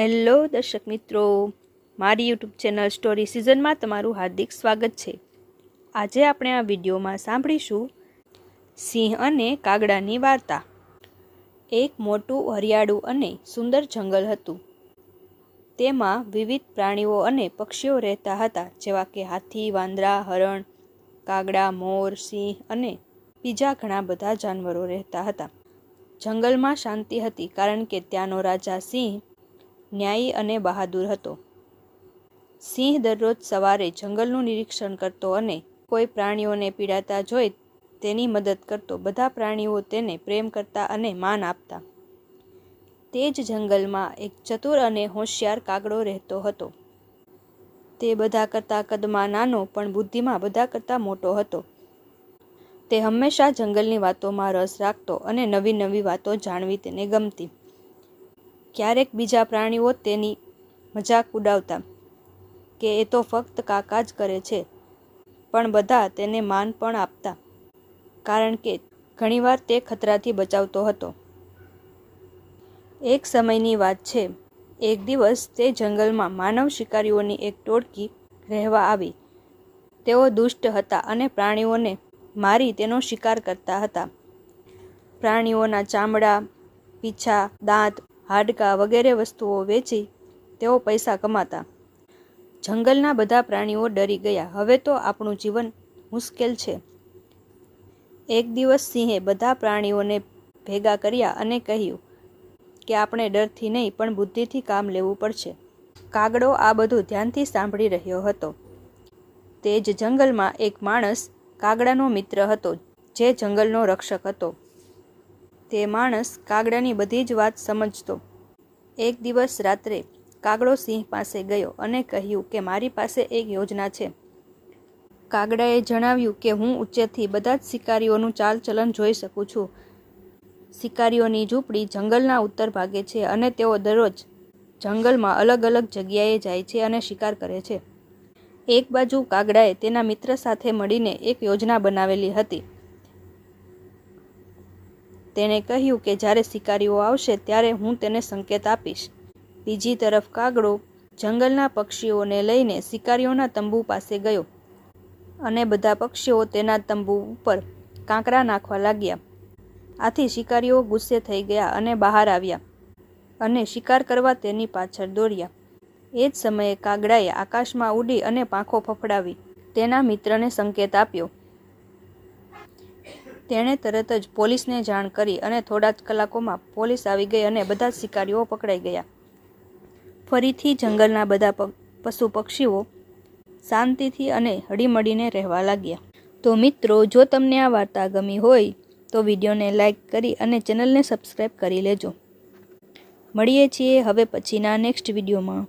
Hello દર્શક મિત્રો, મારી યુટ્યુબ ચેનલ સ્ટોરી સિઝનમાં તમારું હાર્દિક સ્વાગત છે. આજે આપણે આ વિડીયોમાં સાંભળીશું સિંહ અને કાગડાની વાર્તા. એક મોટું હરિયાળું અને સુંદર જંગલ હતું. તેમાં વિવિધ પ્રાણીઓ અને પક્ષીઓ રહેતા હતા, જેવા કે હાથી, વાંદરા, હરણ, કાગડા, મોર, સિંહ અને બીજા ઘણા બધા જાનવરો રહેતા હતા. જંગલમાં શાંતિ હતી, કારણ કે ત્યાંનો રાજા સિંહ ન્યાયી અને બહાદુર હતો. સિંહ દરરોજ સવારે જંગલનું નિરીક્ષણ કરતો અને કોઈ પ્રાણીઓને પીડાતા જોઈ તેની મદદ કરતો. બધા પ્રાણીઓ તેને પ્રેમ કરતા અને માન આપતા. તે જ જંગલમાં એક ચતુર અને હોશિયાર કાગડો રહેતો હતો. તે બધા કરતાં કદમાં નાનો, પણ બુદ્ધિમાં બધા કરતાં મોટો હતો. તે હંમેશા જંગલની વાતોમાં રસ રાખતો અને નવી નવી વાતો જાણવી તેને ગમતી. ક્યારેક બીજા પ્રાણીઓ તેની મજાક ઉડાવતા કે એ તો ફક્ત કાકા જ કરે છે, પણ બધા તેને માન પણ આપતા. કારણ કે ઘણીવાર તે ખતરાથી બચાવતો હતો. એક સમયની વાત છે, એક દિવસ તે જંગલમાં માનવ શિકારીઓની એક ટોળકી રહેવા આવી. તેઓ દુષ્ટ હતા અને પ્રાણીઓને મારી તેનો શિકાર કરતા હતા. પ્રાણીઓના ચામડા, પીછા, દાંત હાડકાં વગેરે વસ્તુઓ વેચી તેઓ પૈસા કમાતા. જંગલના બધા પ્રાણીઓ ડરી ગયા. હવે તો આપણું જીવન મુશ્કેલ છે. એક દિવસ સિંહે બધા પ્રાણીઓને ભેગા કર્યા અને કહ્યું કે આપણે ડરથી નહીં, પણ બુદ્ધિથી કામ લેવું પડશે. કાગડો આ બધું ધ્યાનથી સાંભળી રહ્યો હતો. તે જ જંગલમાં એક માણસ કાગડાનો મિત્ર હતો, જે જંગલનો રક્ષક હતો. તે માણસ કાગડાની બધી જ વાત સમજતો. એક દિવસ રાત્રે કાગડો સિંહ પાસે ગયો અને કહ્યું કે મારી પાસે એક યોજના છે. કાગડાએ જણાવ્યું કે હું ઉચ્ચેથી બધા જ શિકારીઓનું ચાલચલન જોઈ શકું છું. શિકારીઓની ઝૂંપડી જંગલના ઉત્તર ભાગે છે અને તેઓ દરરોજ જંગલમાં અલગ અલગ જગ્યાએ જાય છે અને શિકાર કરે છે. એક બાજુ કાગડાએ તેના મિત્ર સાથે મળીને એક યોજના બનાવેલી હતી. તેણે કહ્યું કે જ્યારે શિકારીઓ આવશે ત્યારે હું તેને સંકેત આપીશ. બીજી તરફ કાગડો જંગલના પક્ષીઓને લઈને શિકારીઓના તંબુ પાસે ગયો અને બધા પક્ષીઓ તેના તંબુ ઉપર કાંકરા નાખવા લાગ્યા. આથી શિકારીઓ ગુસ્સે થઈ ગયા અને બહાર આવ્યા અને શિકાર કરવા તેની પાછળ દોડ્યા. એ જ સમયે કાગડાએ આકાશમાં ઉડી અને પાંખો ફફડાવી તેના મિત્રને સંકેત આપ્યો. તેણે તરત જ પોલીસને જાણ કરી અને થોડા જ કલાકોમાં પોલીસ આવી ગઈ અને બધા શિકારીઓ પકડાઈ ગયા. ફરીથી જંગલના બધા પશુ પક્ષીઓ શાંતિથી અને હળીમળીને રહેવા લાગ્યા. તો મિત્રો, જો તમને આ વાર્તા ગમી હોય, તો વિડીયોને લાઈક કરી અને ચેનલને સબસ્ક્રાઈબ કરી લેજો. મળીએ છીએ હવે પછીના નેક્સ્ટ વિડીયોમાં.